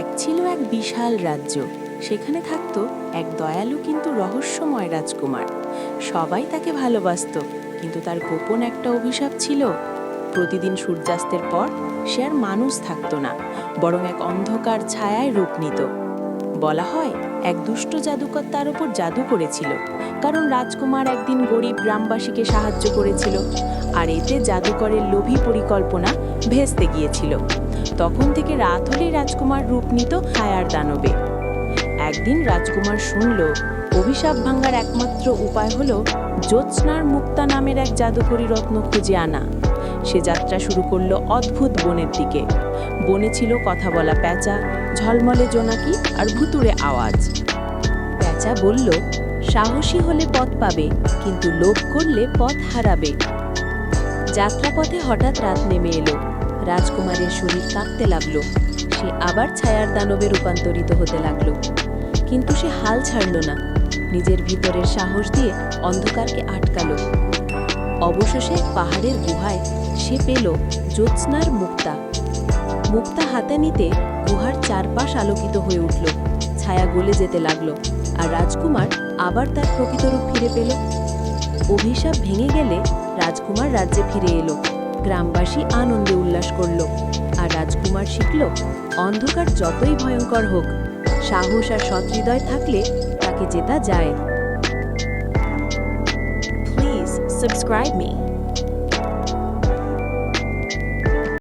এক ছিল এক বিশাল রাজ্য। সেখানে থাকতো এক দয়ালু কিন্তু রহস্যময় রাজকুমার। সবাই তাকে ভালোবাসত, কিন্তু তার গোপন একটা অভিশাপ ছিল, প্রতিদিন সূর্যাস্তের পর সে আর মানুষ থাকতো না, বরং এক অন্ধকার ছায়ায় রূপ নিত। বলা হয় এক দুষ্ট জাদুকর তার উপর জাদু করেছিল। কারণ রাজকুমার একদিন গরিব গ্রামবাসীকে সাহায্য করেছিল আর এতে জাদুকরের লোভী পরিকল্পনা ভেস্তে গিয়েছিল। তখন থেকে রাত হলেই রাজকুমার রূপ নিত হায়ার দানবে। একদিন রাজকুমার শুনল, অভিশাপ ভাঙার একমাত্র উপায় হল জ্যোৎস্নার মুক্তা নামের এক জাদুকরী রত্ন খুঁজে আনা। সে যাত্রা শুরু করল অদ্ভুত বনের দিকে। বনে ছিল কথা বলা প্যাঁচা, ঝলমলে জোনাকি আর ভুতুড়ে আওয়াজ। প্যাঁচা বলল, সাহসী হলে পথ পাবে, কিন্তু লোভ করলে পথ হারাবে। যাত্রাপথে হঠাৎ রাত নেমে এলো। রাজকুমারের শরীর কাঁপতে লাগল। সে আবার ছায়ার দানবে রূপান্তরিত হতে লাগল। কিন্তু সে হাল ছাড়ল না। নিজের ভিতরের সাহস দিয়ে অন্ধকারকে আটকালো। অবশেষে পাহাড়ের গুহায় সে পেল জ্যোৎস্নার মুক্তা। মুক্তা হাতে নিতে গুহার চারপাশ আলোকিত হয়ে উঠল, ছায়া গলে যেতে লাগল, আর রাজকুমার আবার তার প্রকৃত রূপ ফিরে পেল। অভিশাপ ভেঙে গেলে রাজকুমার রাজ্যে ফিরে এলো, গ্রামবাসী আনন্দে উল্লাস করল, আর রাজকুমার শিখল, অন্ধকার যতই ভয়ঙ্কর হোক, সাহস আর সৎহৃদয় থাকলে তাকে জেতা যায়। subscribe me.